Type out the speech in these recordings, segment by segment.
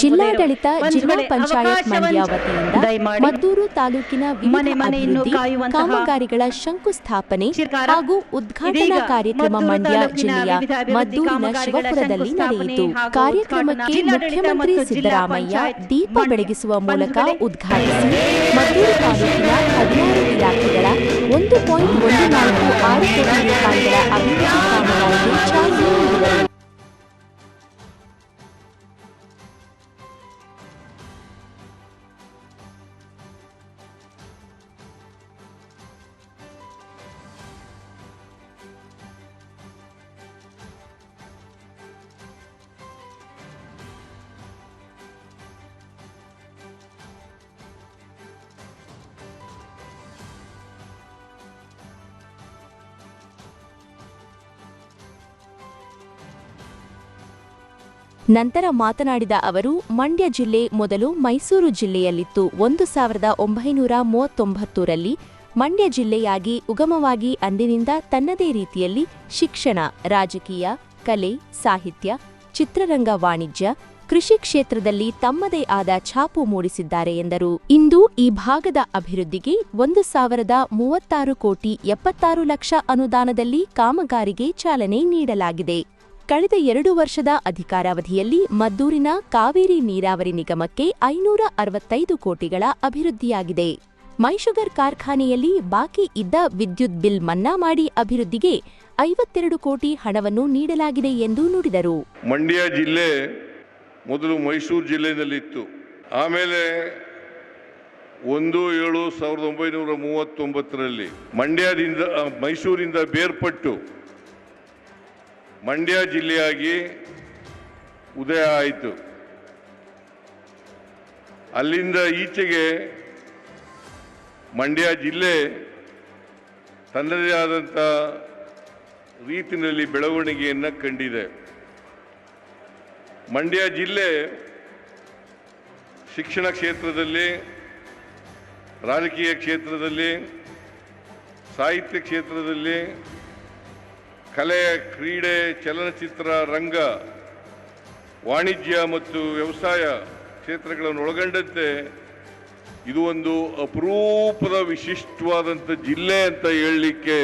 ಜಿಲ್ಲಾಡಳಿತ ಜಿಲ್ಲಾ ಪಂಚಾಯತ್ ಮಂಡ್ಯ ವತಿಯಿಂದ ಮದ್ದೂರು ತಾಲೂಕಿನ ಕಾಮಗಾರಿಗಳ ಶಂಕುಸ್ಥಾಪನೆ ಹಾಗೂ ಉದ್ಘಾಟನಾ ಕಾರ್ಯಕ್ರಮ ಮಂಡ್ಯ ಜಿಲ್ಲೆಯ ಮದ್ದೂರಿನ ಶಿವಪುರದಲ್ಲಿ ನಡೆಯಿತು ಕಾರ್ಯಕ್ರಮಕ್ಕೆ ಮುಖ್ಯಮಂತ್ರಿ ಸಿದ್ದರಾಮಯ್ಯ ದೀಪ ಬೆಳಗಿಸುವ ಮೂಲಕ ಉದ್ಘಾಟಿಸಿ ಮದ್ದೂರು ತಾಲೂಕಿನ ಹದಿನಾರು ಇಲಾಖೆಗಳ ಒಂದು ಪಾಯಿಂಟ್ ಒಂದು ನಾಲ್ಕು ಆರು ಕೋಟಿ ರೂಪಾಯಿಗಳ ಅಭಿವೃದ್ಧಿ ಕಾಮಗಾರಿಗೆ ಚಾಲನೆ ನೀಡಿದರು. ನಂತರ ಮಾತನಾಡಿದ ಅವರು, ಮಂಡ್ಯ ಜಿಲ್ಲೆ ಮೊದಲು ಮೈಸೂರು ಜಿಲ್ಲೆಯಲ್ಲಿತ್ತು. ಒಂದು ಸಾವಿರದ ಒಂಬೈನೂರ ಮೂವತ್ತೊಂಬತ್ತರಲ್ಲಿ ಮಂಡ್ಯ ಜಿಲ್ಲೆಯಾಗಿ ಉಗಮವಾಗಿ ಅಂದಿನಿಂದ ತನ್ನದೇ ರೀತಿಯಲ್ಲಿ ಶಿಕ್ಷಣ, ರಾಜಕೀಯ, ಕಲೆ, ಸಾಹಿತ್ಯ, ಚಿತ್ರರಂಗ, ವಾಣಿಜ್ಯ, ಕೃಷಿ ಕ್ಷೇತ್ರದಲ್ಲಿ ತಮ್ಮದೇ ಆದ ಛಾಪು ಮೂಡಿಸಿದ್ದಾರೆ ಎಂದರು. ಇಂದು ಈ ಭಾಗದ ಅಭಿವೃದ್ಧಿಗೆ ಒಂದು ಸಾವಿರದ ಮೂವತ್ತಾರು ಕೋಟಿ ಎಪ್ಪತ್ತಾರು ಲಕ್ಷ ಅನುದಾನದಲ್ಲಿ ಕಾಮಗಾರಿಗೆ ಚಾಲನೆ ನೀಡಲಾಗಿದೆ. ಕಳೆದ ಎರಡು ವರ್ಷದ ಅಧಿಕಾರಾವಧಿಯಲ್ಲಿ ಮದ್ದೂರಿನ ಕಾವೇರಿ ನೀರಾವರಿ ನಿಗಮಕ್ಕೆ ಐನೂರ ಅರವತ್ತೈದು ಕೋಟಿಗಳ ಅಭಿವೃದ್ಧಿಯಾಗಿದೆ. ಮೈಶುಗರ್ ಕಾರ್ಖಾನೆಯಲ್ಲಿ ಬಾಕಿ ಇದ್ದ ವಿದ್ಯುತ್ ಬಿಲ್ ಮನ್ನಾ ಮಾಡಿ ಅಭಿವೃದ್ಧಿಗೆ ಐವತ್ತೆರಡು ಕೋಟಿ ಹಣವನ್ನು ನೀಡಲಾಗಿದೆ ಎಂದು ನುಡಿದರು. ಮಂಡ್ಯ ಜಿಲ್ಲೆ ಮೊದಲು ಮೈಸೂರು ಜಿಲ್ಲೆಯಲ್ಲಿತ್ತು ಆಮೇಲೆ ಒಂದು ಏಳು ಸಾವಿರದ ಒಂಬೈನೂರ ಮೂವತ್ತೊಂಬತ್ತರಲ್ಲಿ ಮಂಡ್ಯದಿಂದ, ಮೈಸೂರಿಂದ ಬೇರ್ಪಟ್ಟು ಮಂಡ್ಯ ಜಿಲ್ಲೆಯಾಗಿ ಉದಯ ಆಯಿತು. ಅಲ್ಲಿಂದ ಈಚೆಗೆ ಮಂಡ್ಯ ಜಿಲ್ಲೆ ತನ್ನದೇ ಆದಂಥ ರೀತಿಯಲ್ಲಿ ಬೆಳವಣಿಗೆಯನ್ನು ಕಂಡಿದೆ. ಮಂಡ್ಯ ಜಿಲ್ಲೆ ಶಿಕ್ಷಣ ಕ್ಷೇತ್ರದಲ್ಲಿ, ರಾಜಕೀಯ ಕ್ಷೇತ್ರದಲ್ಲಿ, ಸಾಹಿತ್ಯ ಕ್ಷೇತ್ರದಲ್ಲಿ ಕಲೆ, ಕ್ರೀಡೆ, ಚಲನಚಿತ್ರ, ರಂಗ, ವಾಣಿಜ್ಯ ಮತ್ತು ವ್ಯವಸಾಯ ಕ್ಷೇತ್ರಗಳನ್ನು ಒಳಗೊಂಡಂತೆ ಇದು ಒಂದು ಅಪರೂಪದ ವಿಶಿಷ್ಟವಾದಂಥ ಜಿಲ್ಲೆ ಅಂತ ಹೇಳಲಿಕ್ಕೆ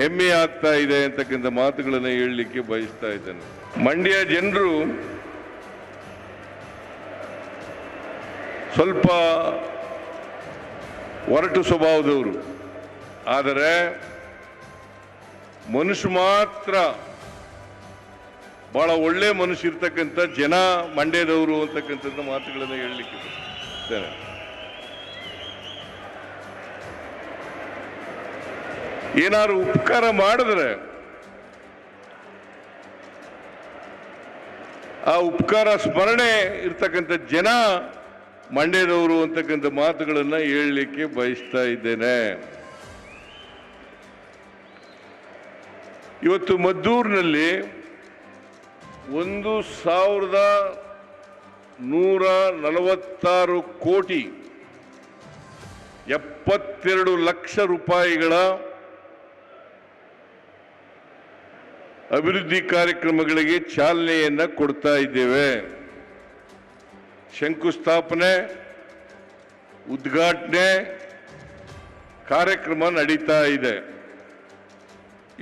ಹೆಮ್ಮೆ ಆಗ್ತಾ ಇದೆ ಅಂತಕ್ಕಂಥ ಮಾತುಗಳನ್ನು ಹೇಳಲಿಕ್ಕೆ ಬಯಸ್ತಾ ಇದ್ದೇನೆ. ಮಂಡ್ಯ ಜನರು ಸ್ವಲ್ಪ ಒರಟು ಸ್ವಭಾವದವರು. ಆದರೆ ಮನುಷ್ಯ ಮಾತ್ರ ಬಹಳ ಒಳ್ಳೆ ಮನುಷ್ಯ ಇರ್ತಕ್ಕಂಥ ಜನ ಮಂಡ್ಯದವರು ಅಂತಕ್ಕಂಥದ್ದು ಮಾತುಗಳನ್ನು ಹೇಳಲಿಕ್ಕೆ ಏನಾದ್ರು ಉಪಕಾರ ಮಾಡಿದ್ರೆ ಆ ಉಪಕಾರ ಸ್ಮರಣೆ ಇರ್ತಕ್ಕಂಥ ಜನ ಮಂಡ್ಯದವರು ಅಂತಕ್ಕಂಥ ಮಾತುಗಳನ್ನು ಹೇಳಲಿಕ್ಕೆ ಬಯಸ್ತಾ ಇದ್ದೇನೆ. ಇವತ್ತು ಮದ್ದೂರಿನಲ್ಲಿ ಒಂದು ಸಾವಿರದ ನೂರ ನಲವತ್ತಾರು ಕೋಟಿ ಎಪ್ಪತ್ತೆರಡು ಲಕ್ಷ ರೂಪಾಯಿಗಳ ಅಭಿವೃದ್ಧಿ ಕಾರ್ಯಕ್ರಮಗಳಿಗೆ ಚಾಲನೆಯನ್ನು ಕೊಡ್ತಾ ಇದ್ದೇವೆ. ಶಂಕುಸ್ಥಾಪನೆ, ಉದ್ಘಾಟನೆ ಕಾರ್ಯಕ್ರಮ ನಡೀತಾ ಇದೆ.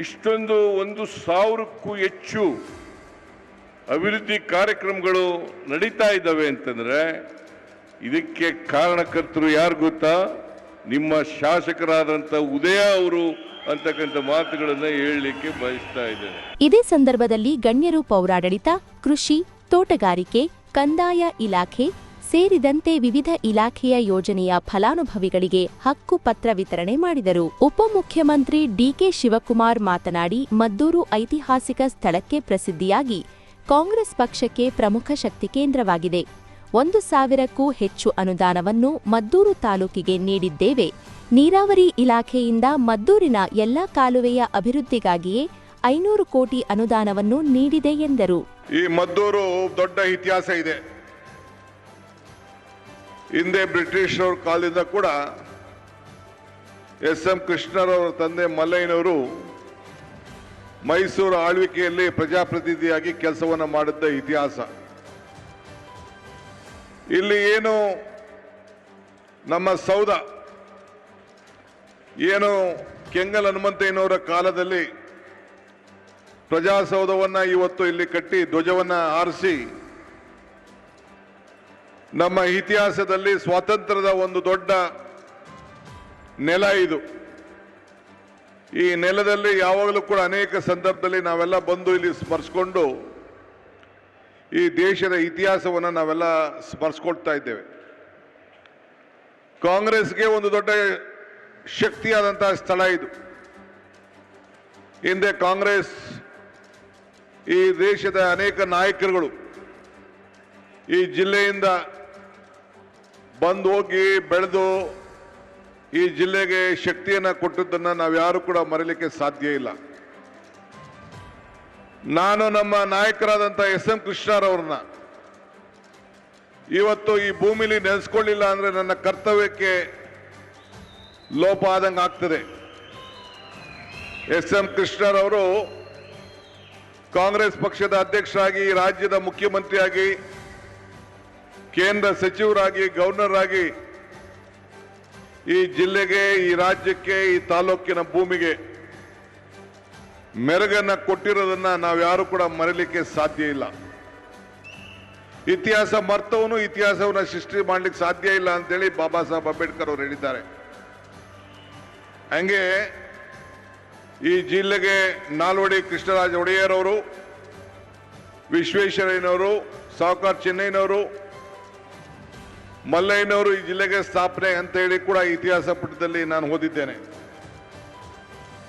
ಇಷ್ಟೊಂದು ಒಂದು ಸಾವಿರಕ್ಕೂ ಹೆಚ್ಚು ಅಭಿವೃದ್ಧಿ ಕಾರ್ಯಕ್ರಮಗಳು ನಡೀತಾ ಇದ್ದಾವೆ ಅಂತಂದರೆ ಇದಕ್ಕೆ ಕಾರಣಕರ್ತರು ಯಾರು ಗೊತ್ತಾ? ನಿಮ್ಮ ಶಾಸಕರಾದಂಥ ಉದಯ ಅವರು ಅಂತಕ್ಕಂಥ ಮಾತುಗಳನ್ನು ಹೇಳಲಿಕ್ಕೆ ಬಯಸ್ತಾ ಇದ್ದೇನೆ. ಇದೇ ಸಂದರ್ಭದಲ್ಲಿ ಗಣ್ಯರು ಪೌರಾಡಳಿತ, ಕೃಷಿ, ತೋಟಗಾರಿಕೆ, ಕಂದಾಯ ಇಲಾಖೆ ಸೇರಿದಂತೆ ವಿವಿಧ ಇಲಾಖೆಯ ಯೋಜನೆಯ ಫಲಾನುಭವಿಗಳಿಗೆ ಹಕ್ಕು ಪತ್ರ ವಿತರಣೆ ಮಾಡಿದರು. ಉಪಮುಖ್ಯಮಂತ್ರಿ ಡಿಕೆ ಶಿವಕುಮಾರ್ ಮಾತನಾಡಿ, ಮದ್ದೂರು ಐತಿಹಾಸಿಕ ಸ್ಥಳಕ್ಕೆ ಪ್ರಸಿದ್ಧಿಯಾಗಿ ಕಾಂಗ್ರೆಸ್ ಪಕ್ಷಕ್ಕೆ ಪ್ರಮುಖ ಶಕ್ತಿ ಕೇಂದ್ರವಾಗಿದೆ. ಒಂದು ಸಾವಿರಕ್ಕೂ ಹೆಚ್ಚು ಅನುದಾನವನ್ನು ಮದ್ದೂರು ತಾಲೂಕಿಗೆ ನೀಡಿದ್ದೇವೆ. ನೀರಾವರಿ ಇಲಾಖೆಯಿಂದ ಮದ್ದೂರಿನ ಎಲ್ಲಾ ಕಾಲುವೆಯ ಅಭಿವೃದ್ಧಿಗಾಗಿಯೇ ಐನೂರು ಕೋಟಿ ಅನುದಾನವನ್ನು ನೀಡಿದೆ ಎಂದರು. ಈ ಮದ್ದೂರು ದೊಡ್ಡ ಇತಿಹಾಸ ಇದೆ. ಹಿಂದೆ ಬ್ರಿಟಿಷರವ್ರ ಕಾಲದಿಂದ ಕೂಡ ಎಸ್ ಎಂ ಕೃಷ್ಣರವರ ತಂದೆ ಮಲ್ಲಯ್ಯನವರು ಮೈಸೂರು ಆಳ್ವಿಕೆಯಲ್ಲಿ ಪ್ರಜಾಪ್ರತಿನಿಧಿಯಾಗಿ ಕೆಲಸವನ್ನು ಮಾಡಿದ್ದ ಇತಿಹಾಸ. ಇಲ್ಲಿ ಏನು ನಮ್ಮ ಸೌಧ, ಏನು ಕೆಂಗಲ್ ಹನುಮಂತಯ್ಯನವರ ಕಾಲದಲ್ಲಿ ಪ್ರಜಾಸೌಧವನ್ನು ಇವತ್ತು ಇಲ್ಲಿ ಕಟ್ಟಿ ಧ್ವಜವನ್ನು ಆರಿಸಿ ನಮ್ಮ ಇತಿಹಾಸದಲ್ಲಿ ಸ್ವಾತಂತ್ರ್ಯದ ಒಂದು ದೊಡ್ಡ ನೆಲ ಇದು. ಈ ನೆಲದಲ್ಲಿ ಯಾವಾಗಲೂ ಕೂಡ ಅನೇಕ ಸಂದರ್ಭದಲ್ಲಿ ನಾವೆಲ್ಲ ಬಂದು ಇಲ್ಲಿ ಸ್ಮರಿಸ್ಕೊಂಡು ಈ ದೇಶದ ಇತಿಹಾಸವನ್ನು ನಾವೆಲ್ಲ ಸ್ಮರಿಸ್ಕೊಳ್ತಾ ಇದ್ದೇವೆ. ಕಾಂಗ್ರೆಸ್ಗೆ ಒಂದು ದೊಡ್ಡ ಶಕ್ತಿಯಾದಂತಹ ಸ್ಥಳ ಇದು. ಹಿಂದೆ ಕಾಂಗ್ರೆಸ್, ಈ ದೇಶದ ಅನೇಕ ನಾಯಕರುಗಳು ಈ ಜಿಲ್ಲೆಯಿಂದ ಬಂದು ಹೋಗಿ ಬೆಳೆದು ಈ ಜಿಲ್ಲೆಗೆ ಶಕ್ತಿಯನ್ನು ಕೊಟ್ಟದ್ದನ್ನು ನಾವ್ಯಾರು ಕೂಡ ಮರೀಲಿಕ್ಕೆ ಸಾಧ್ಯ ಇಲ್ಲ. ನಾನು ನಮ್ಮ ನಾಯಕರಾದಂಥ ಎಸ್ ಎಂ ಕೃಷ್ಣರವ್ರನ್ನ ಇವತ್ತು ಈ ಭೂಮಿಲಿ ನೆನೆಸ್ಕೊಳ್ಳಿಲ್ಲ ಅಂದರೆ ನನ್ನ ಕರ್ತವ್ಯಕ್ಕೆ ಲೋಪ ಆದಂಗೆ ಆಗ್ತದೆ. ಎಸ್ ಎಂ ಕೃಷ್ಣರವರು ಕಾಂಗ್ರೆಸ್ ಪಕ್ಷದ ಅಧ್ಯಕ್ಷರಾಗಿ, ರಾಜ್ಯದ ಮುಖ್ಯಮಂತ್ರಿಯಾಗಿ ಕೇಂದ್ರ ಸಚಿವರಾಗಿ ಗವರ್ನರ್ ಆಗಿ ಈ ಜಿಲ್ಲೆಗೆ, ಈ ರಾಜ್ಯಕ್ಕೆ, ಈ ತಾಲೂಕಿನ ಭೂಮಿಗೆ ಮೆರುಗನ್ನ ಕೊಟ್ಟಿರೋದನ್ನ ನಾವ್ಯಾರು ಕೂಡ ಮರೀಲಿಕ್ಕೆ ಸಾಧ್ಯ ಇಲ್ಲ. ಇತಿಹಾಸ ಮರ್ತವನು, ಇತಿಹಾಸವನ್ನು ಸೃಷ್ಟಿ ಮಾಡ್ಲಿಕ್ಕೆ ಸಾಧ್ಯ ಇಲ್ಲ ಅಂತೇಳಿ ಬಾಬಾ ಸಾಹೇಬ್ ಅಂಬೇಡ್ಕರ್ ಅವರು ಹೇಳಿದ್ದಾರೆ. ಹಂಗೆ ಈ ಜಿಲ್ಲೆಗೆ ನಾಲ್ವಡಿ ಕೃಷ್ಣರಾಜ ಒಡೆಯರ್ ಅವರು, ವಿಶ್ವೇಶ್ವರಯ್ಯನವರು, ಸಾವುಕಾರ್ ಚೆನ್ನೈನವರು ಮಲ್ಲಯ್ಯನವರು ಈ ಜಿಲ್ಲೆಗೆ ಸ್ಥಾಪನೆ ಅಂತ ಹೇಳಿ ಕೂಡ ಇತಿಹಾಸ ಪುಟದಲ್ಲಿ ನಾನು ಓದಿದ್ದೇನೆ.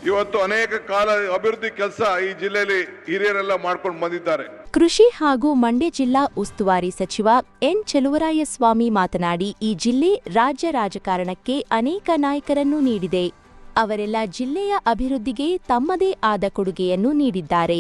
ಇವತ್ತು ಅನೇಕ ಕಾಲ ಅಭಿವೃದ್ಧಿ ಕೆಲಸ ಈ ಜಿಲ್ಲೆಯಲ್ಲಿ ಹಿರಿಯರೆಲ್ಲ ಮಾಡ್ಕೊಂಡು ಬಂದಿದ್ದಾರೆ. ಕೃಷಿ ಹಾಗೂ ಮಂಡ್ಯ ಜಿಲ್ಲಾ ಉಸ್ತುವಾರಿ ಸಚಿವ ಎನ್ ಚೆಲುವರಾಯಸ್ವಾಮಿ ಮಾತನಾಡಿ, ಈ ಜಿಲ್ಲೆ ರಾಜ್ಯ ರಾಜಕಾರಣಕ್ಕೆ ಅನೇಕ ನಾಯಕರನ್ನು ನೀಡಿದೆ. ಅವರೆಲ್ಲ ಜಿಲ್ಲೆಯ ಅಭಿವೃದ್ಧಿಗೆ ತಮ್ಮದೇ ಆದ ಕೊಡುಗೆಯನ್ನು ನೀಡಿದ್ದಾರೆ.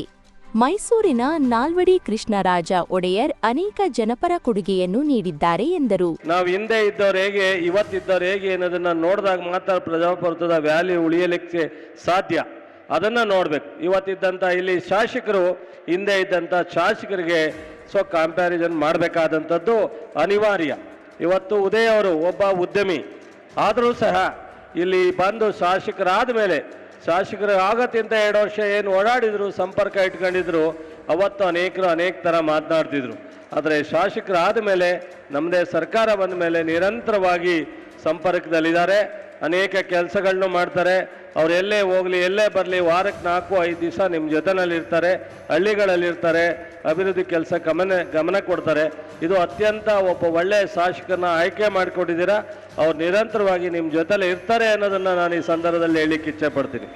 ಮೈಸೂರಿನ ನಾಲ್ವಡಿ ಕೃಷ್ಣರಾಜ ಒಡೆಯರ್ ಅನೇಕ ಜನಪರ ಕೊಡುಗೆಯನ್ನು ನೀಡಿದ್ದಾರೆ ಎಂದರು. ನಾವು ಹಿಂದೆ ಇದ್ದವ್ರು ಹೇಗೆ ಇವತ್ತಿದ್ದವ್ರು ಹೇಗೆ ಅನ್ನೋದನ್ನ ನೋಡಿದಾಗ ಮಾತ್ರ ಪ್ರಜಾಪ್ರಭುತ್ವದ ವ್ಯಾಲ್ಯೂ ಉಳಿಯಲಿಕ್ಕೆ ಸಾಧ್ಯ. ಅದನ್ನ ನೋಡ್ಬೇಕು. ಇವತ್ತಿದ್ದಂಥ ಇಲ್ಲಿ ಶಾಸಕರು, ಹಿಂದೆ ಇದ್ದಂಥ ಶಾಸಕರಿಗೆ ಸೊ ಕಂಪ್ಯಾರಿಸನ್ ಮಾಡಬೇಕಾದಂಥದ್ದು ಅನಿವಾರ್ಯ. ಇವತ್ತು ಉದಯ ಅವರು ಒಬ್ಬ ಉದ್ಯಮಿ. ಆದರೂ ಸಹ ಇಲ್ಲಿ ಬಂದು ಶಾಸಕರಾದ ಮೇಲೆ ಶಾಸಕರು ಆಗತ್ತಿಂತ ಎರಡು ವರ್ಷ ಏನು ಓಡಾಡಿದ್ರು, ಸಂಪರ್ಕ ಇಟ್ಕೊಂಡಿದ್ರು, ಅವತ್ತು ಅನೇಕರು ಅನೇಕ ಥರ ಮಾತನಾಡ್ತಿದ್ರು. ಆದರೆ ಶಾಸಕರಾದ ಮೇಲೆ, ನಮ್ಮದೇ ಸರ್ಕಾರ ಬಂದ ಮೇಲೆ ನಿರಂತರವಾಗಿ ಸಂಪರ್ಕದಲ್ಲಿದ್ದಾರೆ. ಅನೇಕ ಕೆಲಸಗಳನ್ನು ಮಾಡ್ತಾರೆ. ಅವ್ರು ಎಲ್ಲೇ ಹೋಗಲಿ, ಎಲ್ಲೇ ಬರಲಿ, ವಾರಕ್ಕೆ ನಾಲ್ಕು, ಐದು ದಿವಸ ನಿಮ್ಮ ಜೊತೆನಲ್ಲಿರ್ತಾರೆ, ಹಳ್ಳಿಗಳಲ್ಲಿರ್ತಾರೆ, ಅಭಿವೃದ್ಧಿ ಕೆಲಸ ಗಮನ ಗಮನ ಕೊಡ್ತಾರೆ. ಇದು ಅತ್ಯಂತ ಒಬ್ಬ ಒಳ್ಳೆಯ ಶಾಸಕರನ್ನ ಆಯ್ಕೆ ಮಾಡಿಕೊಟ್ಟಿದ್ದೀರಾ ಅವ್ರು ನಿರಂತರವಾಗಿ ನಿಮ್ಮ ಜೊತೆಲೆ ಇರ್ತಾರೆ ಅನ್ನೋದನ್ನು ನಾನು ಈ ಸಂದರ್ಭದಲ್ಲಿ ಹೇಳಿಕ್ಕೆ ಇಚ್ಛೆ ಪಡ್ತೀನಿ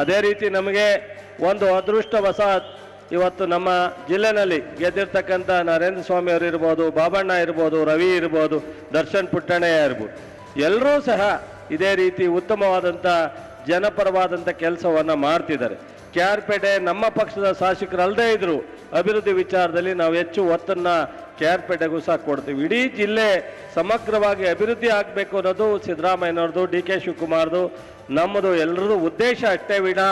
ಅದೇ ರೀತಿ ನಮಗೆ ಒಂದು ಅದೃಷ್ಟವಶಾತ್ ಇವತ್ತು ನಮ್ಮ ಜಿಲ್ಲೆನಲ್ಲಿ ಗೆದ್ದಿರ್ತಕ್ಕಂಥ ನರೇಂದ್ರ ಸ್ವಾಮಿ ಅವರು ಇರ್ಬೋದು, ಬಾಬಣ್ಣ ಇರ್ಬೋದು, ರವಿ ಇರ್ಬೋದು, ದರ್ಶನ್ ಪುಟ್ಟಣ್ಣಯ್ಯ ಇರ್ಬೋದು. ಎಲ್ಲರೂ ಸಹ ಇದೇ ರೀತಿ ಉತ್ತಮವಾದಂಥ ಜನಪರವಾದಂಥ ಕೆಲಸವನ್ನು ಮಾಡ್ತಿದ್ದಾರೆ. ಕೆ ಆರ್ ಪೇಟೆ ನಮ್ಮ ಪಕ್ಷದ ಶಾಸಕರಲ್ಲದೇ ಇದ್ರು ಅಭಿವೃದ್ಧಿ ವಿಚಾರದಲ್ಲಿ ನಾವು ಹೆಚ್ಚು ಒತ್ತನ್ನು ಕೆ ಆರ್ ಪೇಟೆಗೂ ಸಹ ಕೊಡ್ತೀವಿ. ಇಡೀ ಜಿಲ್ಲೆ ಸಮಗ್ರವಾಗಿ ಅಭಿವೃದ್ಧಿ ಆಗಬೇಕು ಅನ್ನೋದು ಸಿದ್ದರಾಮಯ್ಯನವ್ರದ್ದು ಡಿ ಕೆ ಶಿವಕುಮಾರ್ದು. ನಮ್ಮದು ಎಲ್ಲರದು ಉದ್ದೇಶ ಅಷ್ಟೇ ವಿಣ.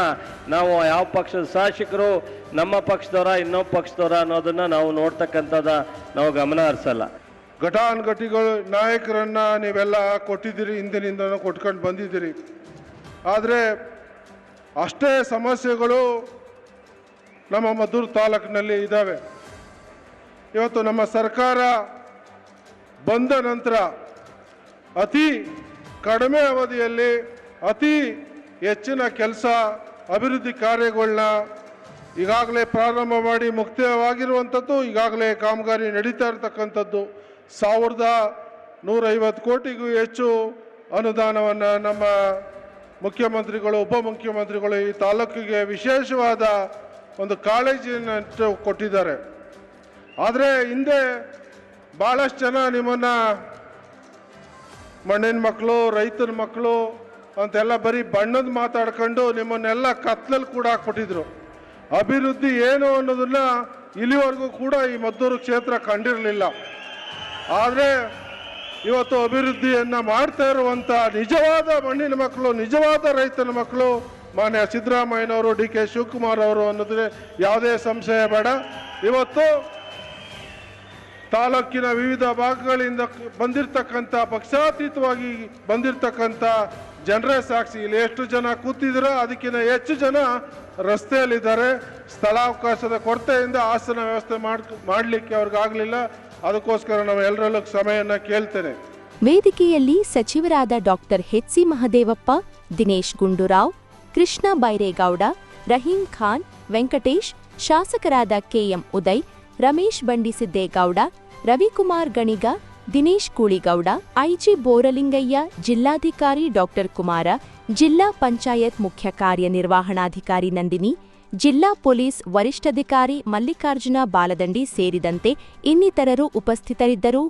ನಾವು ಯಾವ ಪಕ್ಷದ ಶಾಸಕರು, ನಮ್ಮ ಪಕ್ಷದವರ, ಇನ್ನೊಬ್ಬ ಪಕ್ಷದವರ ಅನ್ನೋದನ್ನು ನಾವು ನೋಡ್ತಕ್ಕಂಥದ್ದು ನಾವು ಗಮನ ಹರಿಸಲ್ಲ. ಘಟಾನುಘಟಿಗಳು ನಾಯಕರನ್ನು ನೀವೆಲ್ಲ ಕೊಟ್ಟಿದ್ದೀರಿ ಹಿಂದಿನಿಂದ ಕೊಟ್ಕೊಂಡು ಬಂದಿದ್ದೀರಿ. ಆದರೆ ಅಷ್ಟೇ ಸಮಸ್ಯೆಗಳು ನಮ್ಮ ಮದ್ದೂರು ತಾಲೂಕಿನಲ್ಲಿ ಇದ್ದಾವೆ. ಇವತ್ತು ನಮ್ಮ ಸರ್ಕಾರ ಬಂದ ನಂತರ ಅತಿ ಕಡಿಮೆ ಅವಧಿಯಲ್ಲಿ ಅತಿ ಹೆಚ್ಚಿನ ಕೆಲಸ, ಅಭಿವೃದ್ಧಿ ಕಾರ್ಯಗಳನ್ನ ಈಗಾಗಲೇ ಪ್ರಾರಂಭ ಮಾಡಿ ಮುಕ್ತವಾಗಿರುವಂಥದ್ದು, ಈಗಾಗಲೇ ಕಾಮಗಾರಿ ನಡೀತಾ ಇರತಕ್ಕಂಥದ್ದು. ಸಾವಿರದ ನೂರೈವತ್ತು ಕೋಟಿಗೂ ಹೆಚ್ಚು ಅನುದಾನವನ್ನು ನಮ್ಮ ಮುಖ್ಯಮಂತ್ರಿಗಳು ಉಪಮುಖ್ಯಮಂತ್ರಿಗಳು ಈ ತಾಲೂಕಿಗೆ ವಿಶೇಷವಾದ ಒಂದು ಕಾಳಜಿಯನ್ನು ಕೊಟ್ಟಿದ್ದಾರೆ. ಆದರೆ ಹಿಂದೆ ಭಾಳಷ್ಟು ಜನ ನಿಮ್ಮನ್ನು ಮಣ್ಣಿನ ಮಕ್ಕಳು, ರೈತನ ಮಕ್ಕಳು ಅಂತೆಲ್ಲ ಬರೀ ಬಣ್ಣದ ಮಾತಾಡ್ಕೊಂಡು ನಿಮ್ಮನ್ನೆಲ್ಲ ಕತ್ಲಲ್ಲಿ ಕೂಡ ಹಾಕ್ಬಿಟ್ಟಿದ್ರು. ಅಭಿವೃದ್ಧಿ ಏನು ಅನ್ನೋದನ್ನ ಇಲ್ಲಿವರೆಗೂ ಕೂಡ ಈ ಮದ್ದೂರು ಕ್ಷೇತ್ರ ಕಂಡಿರಲಿಲ್ಲ. ಆದರೆ ಇವತ್ತು ಅಭಿವೃದ್ಧಿಯನ್ನು ಮಾಡ್ತಾ ಇರುವಂಥ ನಿಜವಾದ ಮಣ್ಣಿನ ಮಕ್ಕಳು, ನಿಜವಾದ ರೈತನ ಮಕ್ಕಳು ಮಾನ್ಯ ಸಿದ್ದರಾಮಯ್ಯನವರು, ಡಿ ಕೆ ಶಿವಕುಮಾರ್ ಅವರು ಅನ್ನೋದ್ರೆ ಯಾವುದೇ ಸಂಶಯ ಬೇಡ. ಇವತ್ತು ತಾಲೂಕಿನ ವಿವಿಧ ಭಾಗಗಳಿಂದ ಬಂದಿರತಕ್ಕಂಥ ಪಕ್ಷಾತೀತವಾಗಿ ಬಂದಿರತಕ್ಕಂಥ ಜನರೇ ಸಾಕ್ಷಿ. ಇಲ್ಲಿ ಎಷ್ಟು ಜನ ಕೂತಿದ್ದೀರೋ ಅದಕ್ಕಿಂತ ಹೆಚ್ಚು ಜನ ರಸ್ತೆಯಲ್ಲಿದ್ದಾರೆ. ಸ್ಥಳಾವಕಾಶದ ಕೊರತೆಯಿಂದ ಆಸನ ವ್ಯವಸ್ಥೆ ಮಾಡ್ ಮಾಡಲಿಕ್ಕೆ ಅವ್ರಿಗಾಗಲಿಲ್ಲ. ಅದಕ್ಕೋಸ್ಕರ ನಾವು ಎಲ್ಲರಲ್ಲೂ ಸಮಯವನ್ನು ಕೇಳ್ತೇನೆ. ವೇದಿಕೆಯಲ್ಲಿ ಸಚಿವರಾದ ಡಾಕ್ಟರ್ ಎಚ್ಸಿ ಮಹದೇವಪ್ಪ, ದಿನೇಶ್ ಗುಂಡೂರಾವ್, ಕೃಷ್ಣ ಬೈರೇಗೌಡ, ರಹೀಂ ಖಾನ್, ವೆಂಕಟೇಶ್, ಶಾಸಕರಾದ ಕೆಎಂ ಉದಯ್, ರಮೇಶ್ ಬಂಡಿಸಿದ್ದೇಗೌಡ ರವಿಕುಮಾರ್ ಗಣಿಗ, ದಿನೇಶ್ ಕೂಳಿಗೌಡ, ಐಜಿ ಬೋರಲಿಂಗಯ್ಯ, ಜಿಲ್ಲಾಧಿಕಾರಿ ಡಾಕ್ಟರ್ ಕುಮಾರ, ಜಿಲ್ಲಾ ಪಂಚಾಯತ್ ಮುಖ್ಯ ಕಾರ್ಯನಿರ್ವಹಣಾಧಿಕಾರಿ ನಂದಿನಿ, ಜಿಲ್ಲಾ ಪೊಲೀಸ್ ವರಿಷ್ಠಾಧಿಕಾರಿ ಮಲ್ಲಿಕಾರ್ಜುನ ಬಾಲದಂಡಿ ಸೇರಿದಂತೆ ಇನ್ನಿತರರು ಉಪಸ್ಥಿತರಿದ್ದರು.